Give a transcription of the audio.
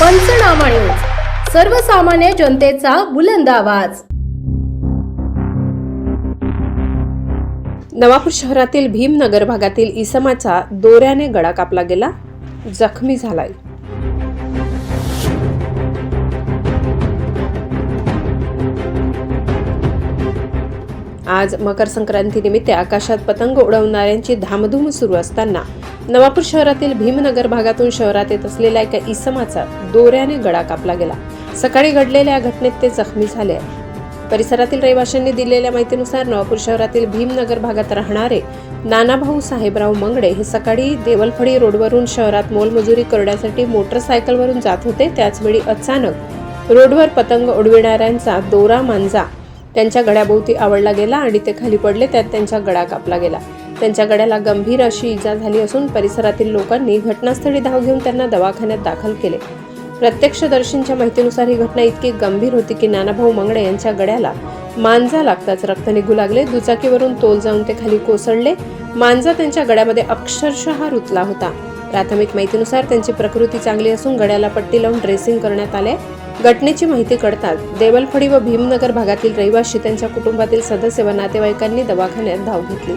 पंचनामा न्यूज. सर्वसामान्य जनतेचा बुलंद आवाज. नवापूर शहरातील भीमनगर भागातील इसमाचा दोऱ्याने गळा कापला गेला. जखमी झालाय. आज मकर संक्रांतीनिमित्त आकाशात पतंग उडवणाऱ्यांची धामधूम सुरू असताना नवापूर शहरातील भीमनगर भागातून शहरात येत असलेल्या एका इसमाचा दोऱ्याने गळा कापला गेला. सकाळी घडलेल्या या घटनेत ते जखमी झाले आहे परिसरातील रहिवाशांनी दिलेल्या माहितीनुसार नवापूर शहरातील भीमनगर भागात राहणारे नानाभाऊ साहेबराव मंगडे हे सकाळी देवलफडी रोडवरून शहरात मोलमजुरी करण्यासाठी मोटरसायकलवरून जात होते. त्याचवेळी अचानक रोडवर पतंग उडविणाऱ्यांचा दोरा मांजा त्यांच्या गळ्याभोवती आवडला गेला आणि ते खाली पडले त्यात त्यांचा गळा कापला गेला. त्यांच्या गळ्याला गंभीर अशी इजा झाली असून परिसरातील लोकांनी घटनास्थळी धाव घेऊन त्यांना दवाखान्यात दाखल केले. प्रत्यक्षदर्शींच्या माहितीनुसार ही घटना इतकी गंभीर होती की नानाभाऊ मंगळे यांच्या गड्याला मांजा लागताच रक्त निघू लागले. दुचाकीवरून तोल जाऊन ते खाली कोसळले. मांजा त्यांच्या गड्यामध्ये अक्षरशः रुतला होता. प्राथमिक माहितीनुसार त्यांची प्रकृती चांगली असून गड्याला पट्टी लावून ड्रेसिंग करण्यात आले. घटनेची माहिती कळताच देवलफडी व भीमनगर भागातील रहिवाशी त्यांच्या कुटुंबातील सदस्य व नातेवाईकांनी दवाखान्यात धाव घेतली.